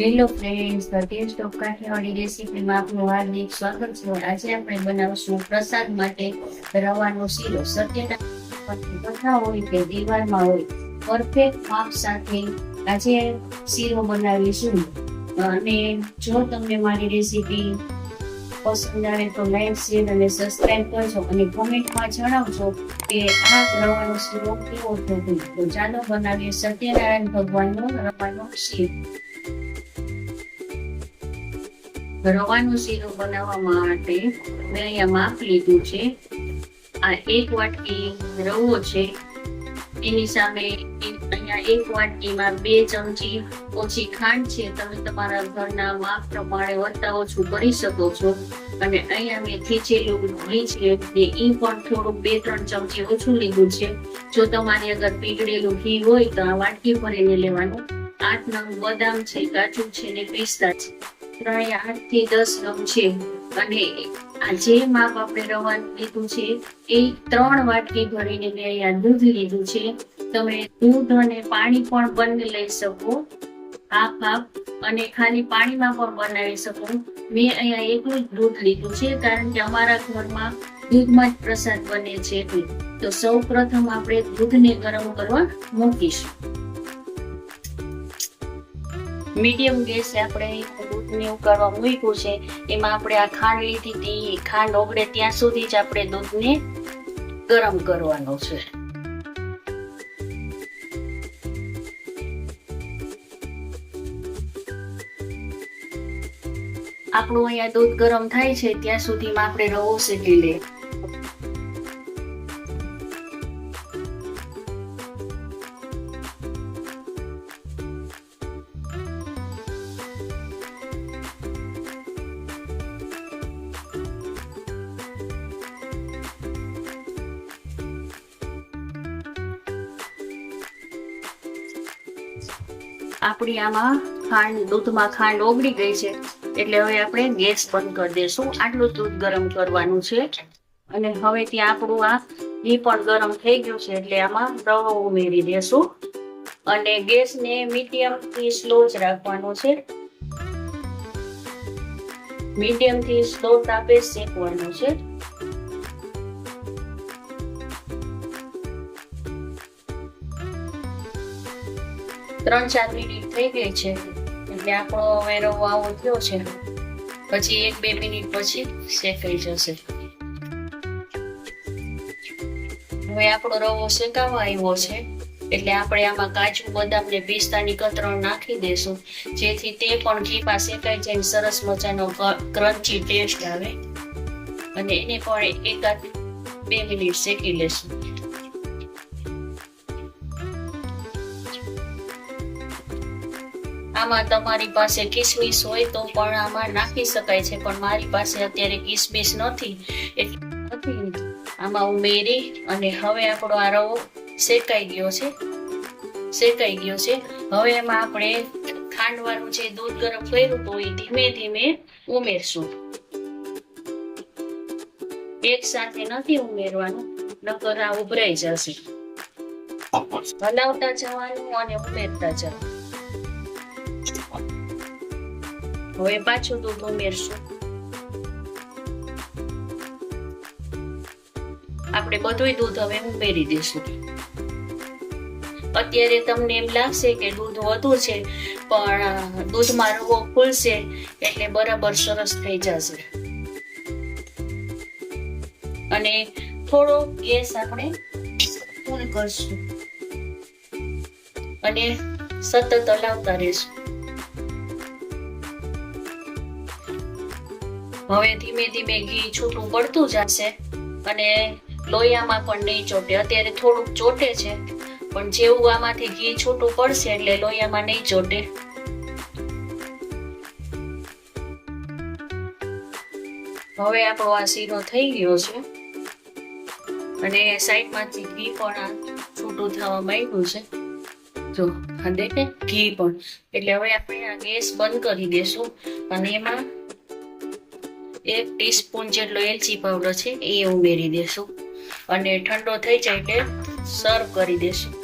Hello friends the taste of Kathiawadi રેસીપીમાં આપનું હાર્દિક સ્વાગત છે. આજે આપણે બનાવશું પ્રસાદ માટે રવાનો શીરો. સત્યના બધા હોય કે દિવાળમાં હોય પરફેક્ટ માપ સાથે આજે શીરો બનાવીશું. અને જો તમને મારી રેસીપી પસંદ આવે તો લાઈક શેર અને સબસ્ક્રાઈબ કરજો અને કોમેન્ટમાં જણાવજો કે આ રવાનો શીરો કેવો થયો. તો ચાલો બનાવીએ સત્યનારાયણ ભગવાનનો રવાનો શીરો. રવાનો શીરો બનાવવા માટે મેં અહીંયા માપ લીધું છે. આ એક વાટકી રવો છે. એની સામે અહીંયા એક વાટકીમાં બે ચમચી ઓછી ખાંડ છે. તમે તમારા ઘરના માપ પ્રમાણે વધતા ઓછું કરી શકો છો. અને અહીંયા મેં ખીચેલું ઘી છે એ પણ થોડુંક બે ત્રણ ચમચી ઓછું લીધું છે. જો તમારી અગર પીગળેલું ઘી હોય તો આ વાટકી પર એને લેવાનું. આઠ નંગ બદામ છે, કાજુ છે ને પિસ્તા છે. ત્રણે થી દસ નંગ છે. અને જે માપ આપણે રવાન લીધું છે, એ ત્રણ વાટકી ભરીને મેં અહીંયા દૂધ લીધું છે. તમે દૂધ અને પાણી પણ બંને લઈ શકો. હાફ હાફ અને ખાલી પાણીમાં પણ બનાવી શકો. મેં અહીંયા એકલું જ દૂધ લીધું છે, કારણ કે અમારા ઘરમાં દૂધમાં જ પ્રસાદ બને છે તો સૌ પ્રથમ આપણે દૂધને ગરમ કરવા મૂકીશું. મીડિયમ ગેસે આપણે દૂધને ઉકાળવા મૂક્યું છે. એમાં આપણે આ ખાંડ લીધી હતી. ખાંડ ઓગળે ત્યાં સુધી જ આપણે દૂધને ગરમ કરવાનો છે. આપણું અહીંયા દૂધ ગરમ થાય છે. ત્યાં સુધીમાં આપણે રવો શેકી લે. આપણી આમાં ખાંડ, દૂધમાં ખાંડ ઓગળી ગઈ છે. એટલે હવે આપણે ગેસ બંધ કરી દઈશું. આટલું દૂધ ગરમ કરવાનું છે. અને હવે ત્યાં આપણું આ ઘી પણ ગરમ થઈ ગયું છે, એટલે આમાં રવો ઉમેરી દેશું અને ગેસને મીડિયમથી સ્લો જ રાખવાનો છે. મીડિયમથી સ્લો તાપે શેકવાનું છે. ત્રણ ચાર મિનિટ થઈ ગઈ છે. એટલે આપણો હવે રવો આવો થયો છે. પછી એક, બે મિનિટ પછી શેકાઈ જશે. હવે આપણો રવો શેકાવા આવ્યો છે. એટલે આપણે આમાં કાજુ, બદામ ને પિસ્તાની કતરણ નાખી દેશું. જેથી તે પણ ઘીમાં શેકાઈ જાય સરસ મજાનો ક્રન્ચી ટેસ્ટ આવે. અને એને પણ એકાદ બે મિનિટ શેકી લેશું. આમાં તમારી પાસે કિસમિસ હોય તો પણ આમાં નાખી શકાય છે પણ મારી પાસે અત્યારે કિસમિસ નથી એટલે નથી. આમાં ઉમેરી અને હવે આપણો આ રવો શેકાઈ ગયો છે શેકાઈ ગયો છે. હવે એમાં આપણે ખાંડવાનું જે દૂધ ગરમ કર્યું તો એ ધીમે ધીમે ઉમેરશું. એક સાથે નથી ઉમેરવાનું નકર આ ઉભરાઈ જશે. હલાવતા જવાનું અને ઉમેરતા જવાનું. હવે પાછું દૂધ ઉમેરશું આપણે બધું દૂધ હવે ઉમેરી દઈશું અત્યારે તમને એમ લાગશે કે દૂધ વધુ છે પણ દૂધમાં રવો ખુલશે એટલે બરાબર સરસ થઈ જશે અને થોડો ગેસ આપણે ફૂલ કરશું અને સતત હલાવતા રહેશું હવે ધીમે ધીમે ઘી છૂટું પડતું જશે અને લોહીયામાં પણ નહીં ચોટે. અત્યારે થોડુંક ચોટે છે, પણ જેવું આમાંથી ઘી છૂટું પડશે એટલે લોહીયામાં નહીં ચોટે. હવે આપણો આ શીરો થઈ ગયો છે અને સાઈડમાંથી ઘી પણ આ છૂટું થવા માંડ્યું છે. જો દેખે, ઘી પણ. એટલે હવે આપણે આ ગેસ બંધ કરી દેશું અને એમાં એક ટીસ્પૂન જેટલો એલચી પાવડર છે, એ ઉમેરી દેશું. અને ઠંડો થઈ જાય એટલે સર્વ કરી દેશું.